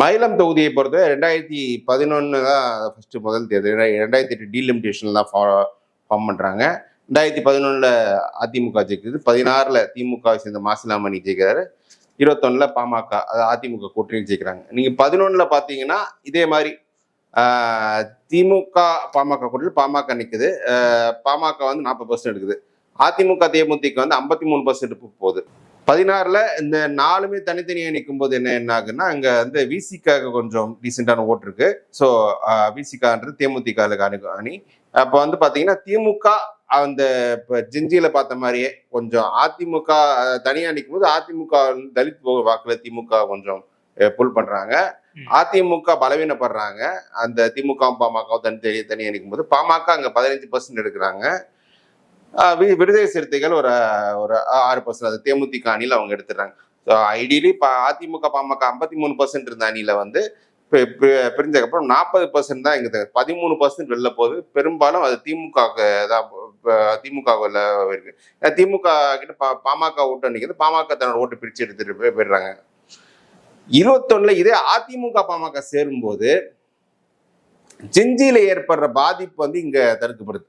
மயிலம் தொகுதியை பொறுத்த ரெண்டாயிரத்தி பதினொன்று தான் ஃபஸ்ட்டு முதல் தேர்தல். ரெண்டாயிரத்தி எட்டு டீலிமிட்டேஷன் தான் ஃபார்ம் பண்ணுறாங்க ரெண்டாயிரத்தி பதினொன்றில் அதிமுக ஜெயிக்கிறது பதினாறில் திமுகவை சேர்ந்த மாசிலாமணி ஜெயிக்கிறாரு. இருபத்தொன்னில் பாமக அது அதிமுக கூட்டணி ஜெயிக்கிறாங்க. நீங்கள் பதினொன்றில் பார்த்தீங்கன்னா இதே மாதிரி திமுக பாமக கூட்டணி பாமக நிற்குது பாமக வந்து நாற்பது பர்சன்ட் எடுக்குது. அதிமுக தேமுதிக வந்து ஐம்பத்தி மூணு பர்சன்ட் போகுது. பதினாறுல இந்த நாலுமே தனித்தனியாக நிற்கும் போது என்ன என்ன ஆகுன்னா அங்க வந்து விசிக்காக கொஞ்சம் டீசெண்டான ஓட்டு இருக்கு. ஸோ விசிகான்றது தேமுதிக அணி அணி அப்போ வந்து பாத்தீங்கன்னா திமுக அந்த இப்போ ஜெஞ்சியில பார்த்த மாதிரியே கொஞ்சம் அதிமுக அஹ், தனியா நிற்கும் போது அதிமுக தலித் வா- வாக்குல திமுக கொஞ்சம் புல் பண்றாங்க. ம். அதிமுக பலவீனப்படுறாங்க. அந்த திமுக பாமக தனி தனியா நிற்கும் போது பாமக அங்க பதினஞ்சு பர்சன்ட் எடுக்கிறாங்க. விடுதலை சிறுத்தைகள் ஒரு ஒரு ஆறு பர்சன்ட் அது தேமுதிக அணியில் அவங்க எடுத்துடுறாங்க. ஸோ ஐடியலி இப்போ அதிமுக பாமக ஐம்பத்தி மூணு பர்சன்ட் இருந்த அணியில் வந்து பிரிஞ்சதுக்கப்புறம் நாற்பது பர்சன்ட் தான் இங்கே பதிமூணு பர்சன்ட் வெளில போகுது. பெரும்பாலும் அது திமுக தான் திமுக இருக்கு. திமுக கிட்ட பா- பாமக ஓட்டு நிற்கிறது பாமக தன்னோட ஓட்டு பிரிச்சு எடுத்துட்டு போய் போயிடுறாங்க. இருபத்தொன்னுல இதே அதிமுக பாமக சேரும்போது ஜெஞ்சியில ஏற்படுற பாதிப்பு வந்து இங்க தடுக்கப்படுது.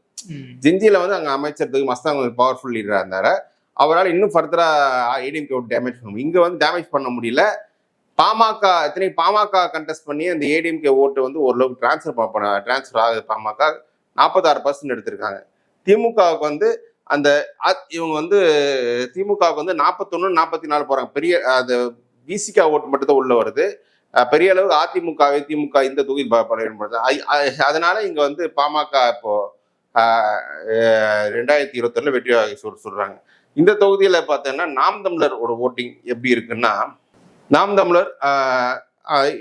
ஜெஞ்சியில வந்து அங்க அமைச்சர் மஸ்தான் பவர்ஃபுல் லீடரா இருந்தாரு. அவரால் இன்னும் ஃபர்தரா ஏடிஎம்கே டேமேஜ் பண்ண முடியும். இங்க வந்து டேமேஜ் பண்ண முடியல. பாமக இத்தனை பாமக கண்டெஸ்ட் பண்ணி அந்த ஏடிஎம்கே ஓட்டு வந்து ஓரளவுக்கு டிரான்ஸ்ஃபர் பண்ண டிரான்ஸ்ஃபர் ஆகுது. பாமக நாற்பத்தாறு பர்சன்ட் எடுத்திருக்காங்க. திமுகவுக்கு வந்து அந்த இவங்க வந்து திமுகவுக்கு வந்து நாற்பத்தொன்னு நாற்பத்தி நாலு போறாங்க. பெரிய அது விசிகா ஓட்டு மட்டும் தான் உள்ள வருது. பெரிய அளவுக்கு அதிமுக திமுக இந்த தொகுதி பயன்படுது அதனால இங்க வந்து பாமக இப்போ ரெண்டாயிரத்தி இருபத்தொன்னுல வெற்றி சொல் சொல்றாங்க இந்த தொகுதியில பார்த்தோன்னா நாம் தமிழர் ஒரு ஓட்டிங் எப்படி இருக்குன்னா நாம் தமிழர்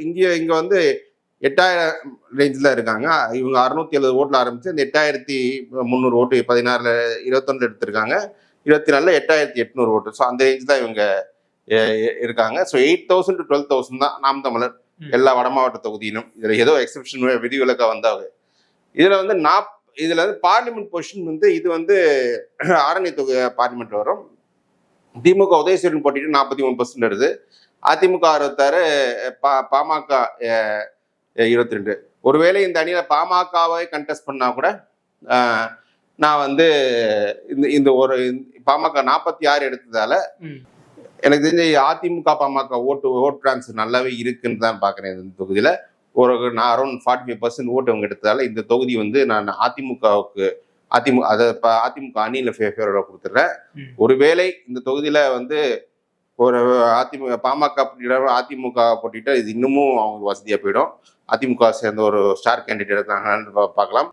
இங்கே இங்கே இங்க வந்து எட்டாயிரம் ரேஞ்சில் இருக்காங்க. இவங்க அறுநூத்தி எழுபது ஓட்டில் ஆரம்பித்து இந்த எட்டாயிரத்தி முந்நூறு ஓட்டு பதினாறில் இருபத்தொன்னு எடுத்திருக்காங்க. இருபத்தி நாலில் எட்டாயிரத்தி எட்நூறு ஓட்டு. ஸோ அந்த ரேஞ்ச் தான் இவங்க இருக்காங்க. So eight thousand to twelve thousand தான் நாம் தமிழர். எல்லா வட மாவட்ட தொகுதியிலும். இதுல ஏதோ எக்ஸப்ஷன் விதிவிலக்கா வந்தாங்க இதுல வந்து நாப் இதுல வந்து பார்லிமெண்ட் பொசிஷன் வந்து இது வந்து ஆரணி தொகுதி பார்லிமெண்ட் வரும். திமுக உதயசூரியன் போட்டிட்டு நாற்பத்தி மூணு பர்சன்ட் வருது. அதிமுக அறுபத்தாறு பா பாமக இருபத்தி ரெண்டு ஒருவேளை இந்த அணியில பாமகவை கண்டெஸ்ட் பண்ணா கூட நான் வந்து இந்த இந்த ஒரு பாமக நாற்பத்தி ஆறு எடுத்ததால. எனக்கு தெரிஞ்ச அதிமுக பாமக ஓட்டு ஓட் டிரான்ஸ்ஃபர் நல்லாவே இருக்குன்னு தான் பார்க்குறேன் இந்த தொகுதியில். ஒரு நான் அரௌண்ட் ஃபார்ட்டி ஃபைவ் பர்சன்ட் ஓட்டு அவங்க எடுத்ததால இந்த தொகுதி வந்து நான் அதிமுகவுக்கு அதிமுக அதை இப்போ அதிமுக அணியில் ஃபேவராக கொடுத்துட்றேன். ஒருவேளை இந்த தொகுதியில் வந்து ஒரு அதிமுக பாமக போட்டியிட அதிமுக போட்டிட்டா இது இன்னமும் அவங்களுக்கு வசதியாக போயிடும். அதிமுக சேர்ந்த ஒரு ஸ்டார் கேண்டிடேட் இருக்காங்கன்னு பார்க்கலாம்.